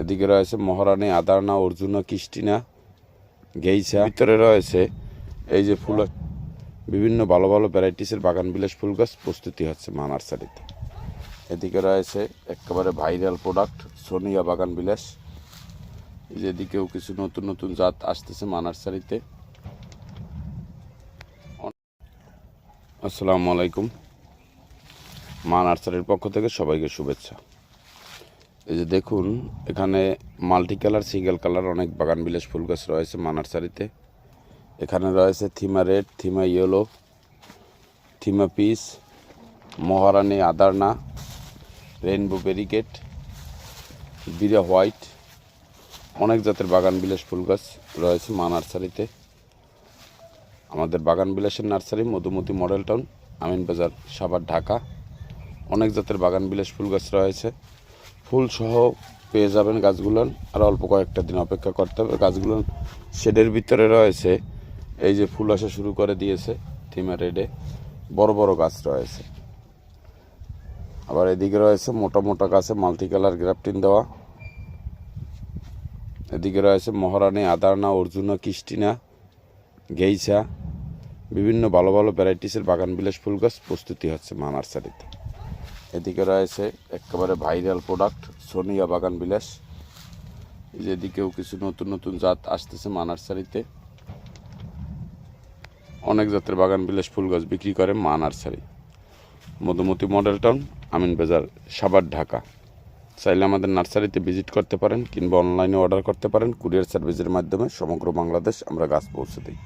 এদিকে রয়েছে মহারানী আদারনা, অর্জুনা কিস্টিনা গেইছা। ভিতরে রয়েছে এই যে ফুল, বিভিন্ন ভালো ভালো ভ্যারাইটিসের বাগান, বিলাস ফুল গাছ প্রস্তুতি হচ্ছে মা নার্সারিতে। এদিকে রয়েছে একেবারে ভাইরাল প্রোডাক্ট সোনিয়া বাগান বিলাস। এই যে এদিকেও কিছু নতুন নতুন জাত আসতেছে মা নার্সারিতে। আসসালামু আলাইকুম। মা নার্সারির পক্ষ থেকে সবাইকে শুভেচ্ছা। এই যে দেখুন, এখানে মাল্টি কালার সিঙ্গেল কালার অনেক বাগান বিলাস ফুল গাছ রয়েছে মা নার্সারিতে এখানে রয়েছে থিমা রেড, থিমা ইয়েলো, থিমা পিস মহারানী আদারনা, রেইনবো ব্যারিকেড বিরা হোয়াইট, অনেক জাতের বাগান বিলাস ফুল গাছ রয়েছে মা নার্সারিতে আমাদের বাগান বিলাসের nursery Madhumati model town Amin Bazar Savar, Dhaka. অনেক জাতের বাগান বিলাস ফুল গাছ রয়েছে। ফুল সহ পেয়ে যাবেন গাছগুলো আর অল্প কয়েকটা দিন অপেক্ষা করতে হবে। গাছগুলো শেডের ভিতরে রয়েছে। এই যে ফুল আসা শুরু করে দিয়েছে থিমা রেডে বড় বড় গাছ রয়েছে। আবার এদিকে রয়েছে মোটা মোটা গাছে মাল্টি কালার গ্রাফটিন দেওয়া। এদিকে রয়েছে মহারানী আদারনা, অর্জুনা কিস্টিনা গেইছা। বিভিন্ন ভালো ভালো ভ্যারাইটিসের বাগান বিলাস ফুল গাছ প্রস্তুতি হচ্ছে মা নার্সারিতে এদিকে রয়েছে একেবারে ভাইরাল প্রোডাক্ট সোনিয়া বাগান বিলাস। এদিকেও কিছু নতুন নতুন জাত আসতেছে মা নার্সারিতে অনেক জাতের বাগান বিলাস ফুল গাছ বিক্রি করে মা nursery Madhumati model town Amin Bazar, Savar, Dhaka. চাইলে আমাদের নার্সারিতে ভিজিট করতে পারেন কিংবা অনলাইনে অর্ডার করতে পারেন। কুরিয়ার সার্ভিসের মাধ্যমে সমগ্র বাংলাদেশ আমরা গাছ পৌঁছে দিই।